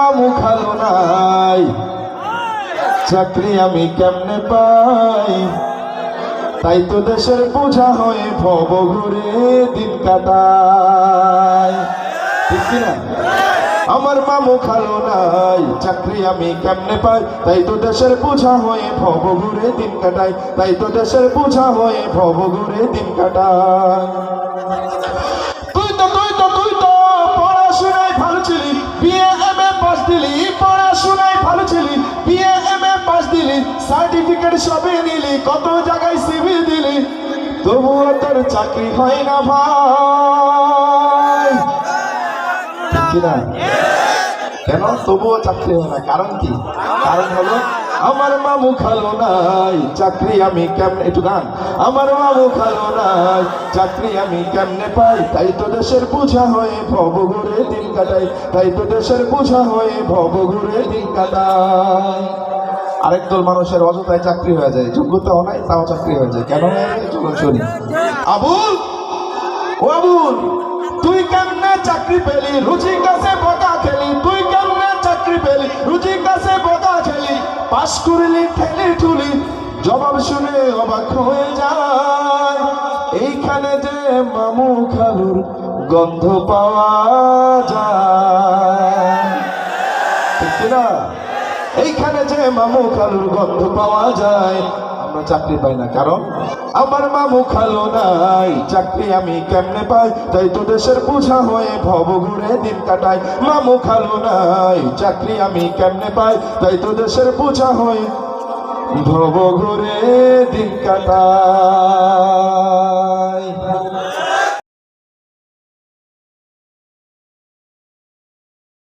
আমার মামু খালো নাই। চাকরি আমি কেমনে পাই? তাই তো দেশের বোঝা হয়ে ভব ঘুরে দিন কাটায় ঠিক আমার মামু খালো নাই, চাকরি আমি কেমনে পাই? তাই তো দেশের বোঝা হয়ে ভব ঘুরে দিন কাটাই। তাই তো দেশের বোঝা হয়ে ভব ঘুরে দিন কাটাই। তুই তো তুই তো তুই তো। সার্টিফিকেট সবই নিলি, কত জায়গায় সিভি দিলি? তবুও তোর চাকরি হয় না ভাই। কিনা? তবুও চাকরি হয় না। কারণ কি? কারণ হলো, আমার মামু খালো নাই, চাকরি আমি কেমনে একটু গান। আমার মামু খালো নাই, চাকরি আমি কেমনে পাই? তাই তো দেশের বোঝা হয়ে ভব ঘুরে দিন কাটাই। তাই তো দেশের বোঝা হয়ে ভব ঘুরে দিন কাটাই। আরেক দল মানুষের অযথায় চাকরি হয়ে যায়, যোগ্যতাও নাই, তাও চাকরি হয়ে যায়। কেন? শুনি। আবুল! ও আবুল! তুই কেমনে চাকরি পেলি? রুচি কাছে বকা খেলি। তুই কেমনে চাকরি পেলি? রুচি কাছে বকা খেলি। পাশ করলি, ঠেলি, ঠুলি। জবাব শুনে অবাক হয়ে যায়। এইখানে যে মামু খালুর গন্ধ পাওয়া যায়। ঠিক কিনা? এইখানে যে মামু খালুর গন্ধ পাওয়া যায়, আমরা চাকরি পাই না। কারণ আমার মামু খালো নাই, চাকরি আমি কেমনে পাই? তাই তো দেশের বোঝা হয়ে ভব ঘুরে দিন কাটাই। মামু খালো নাই, চাকরি আমি কেমনে পাই? তাই তো দেশের বোঝা হয়ে ভব ঘুরে দিন কাটাই।